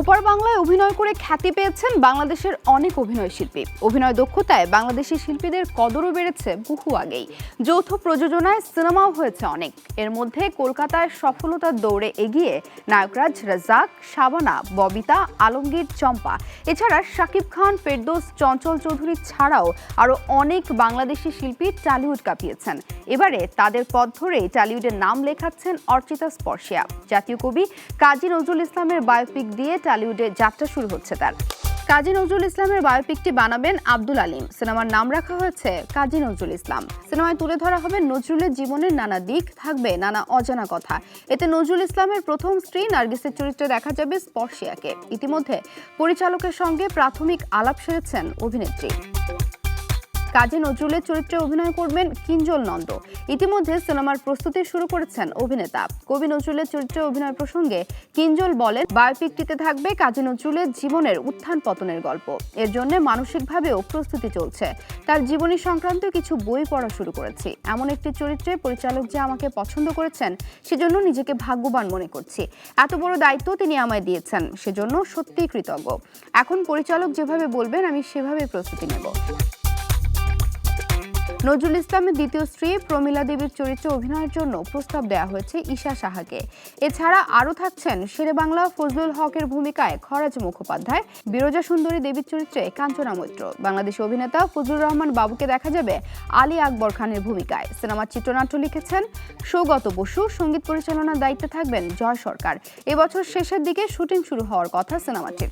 ওপার বাংলায় অভিনয় করে খ্যাতি পেয়েছেন বাংলাদেশের অনেক অভিনয় শিল্পী। অভিনয় দক্ষতায় বাংলাদেশি শিল্পীদের কদরও বেড়েছে বহু আগেই। যৌথ প্রযোজনায় সিনেমাও হয়েছে অনেক। এর মধ্যে কলকাতায় সফলতার দৌড়ে এগিয়ে নায়করাজ রাজাক শাবানা, ববিতা, আলমগীর, চম্পা। এছাড়া শাকিব খান, ফেরদৌস, চঞ্চল চৌধুরী ছাড়াও আরও অনেক বাংলাদেশি শিল্পী টালিউড কাঁপিয়েছেন। এবারে তাদের পথ ধরেই টালিউডের নাম লেখাচ্ছেন অর্চিতা স্পর্শিয়া। জাতীয় কবি কাজী নজরুল ইসলামের বায়োপিক দিয়ে টালিউডে যাত্রা শুরু হচ্ছে তার। কাজী নজরুল ইসলামের বায়োপিকটি বানাবেন আব্দুল আলিম। সিনেমার নাম রাখা হয়েছে কাজী নজরুল ইসলাম। সিনেমায় তুলে ধরা হবে নজরুলের জীবনের নানা দিক, থাকবে নানা অজানা কথা। এতে নজরুল ইসলামের প্রথম স্ত্রী নার্গিসের চরিত্রে দেখা যাবে স্পর্শিয়াকে। ইতিমধ্যে পরিচালকের সঙ্গে প্রাথমিক আলাপ সেরেছেন অভিনেত্রী। কাজী নজরুলের চরিত্রে অভিনয় করবেন কিঞ্জল নন্দ। ইতিমধ্যে সিনেমার প্রস্তুতি শুরু করেছেন অভিনেতা। কবি নজরুলের চরিত্রে অভিনয় প্রসঙ্গে কিঞ্জল বলেন, বায়োপিকটিতে থাকবে কাজী নজরুলের জীবনের উত্থান পতনের গল্প। এর জন্য মানসিকভাবেও প্রস্তুতি চলছে। তার জীবনী সংক্রান্ত কিছু বই পড়া শুরু করেছি। এমন একটি চরিত্রে পরিচালক যে আমাকে পছন্দ করেছেন, সেজন্য নিজেকে ভাগ্যবান মনে করছি। এত বড় দায়িত্ব তিনি আমায় দিয়েছেন, সেজন্য সত্যিই কৃতজ্ঞ। এখন পরিচালক যেভাবে বলবেন, আমি সেভাবে প্রস্তুতি নেব। নজরুল ইসলামের দ্বিতীয় স্ত্রী প্রমীলা দেবীর চরিত্রে অভিনয়ের জন্য প্রস্তাব দেওয়া হয়েছে ঈশা সাহাকে। এছাড়া আরও থাকছেন শেরেবাংলা, ফজলুল হকের ভূমিকায় খরাজ মুখোপাধ্যায়, বিরজা সুন্দরী দেবীর চরিত্রে কাঞ্চনা মৈত্র। বাংলাদেশ অভিনেতা ফজলুর রহমান বাবুকে দেখা যাবে আলী আকবর খানের ভূমিকায়। সিনেমার চিত্রনাট্য লিখেছেন সৌগত বসু, সংগীত পরিচালনার দায়িত্বে থাকবেন জয় সরকার। এবছর শেষের দিকে শুটিং শুরু হওয়ার কথা সিনেমাটির।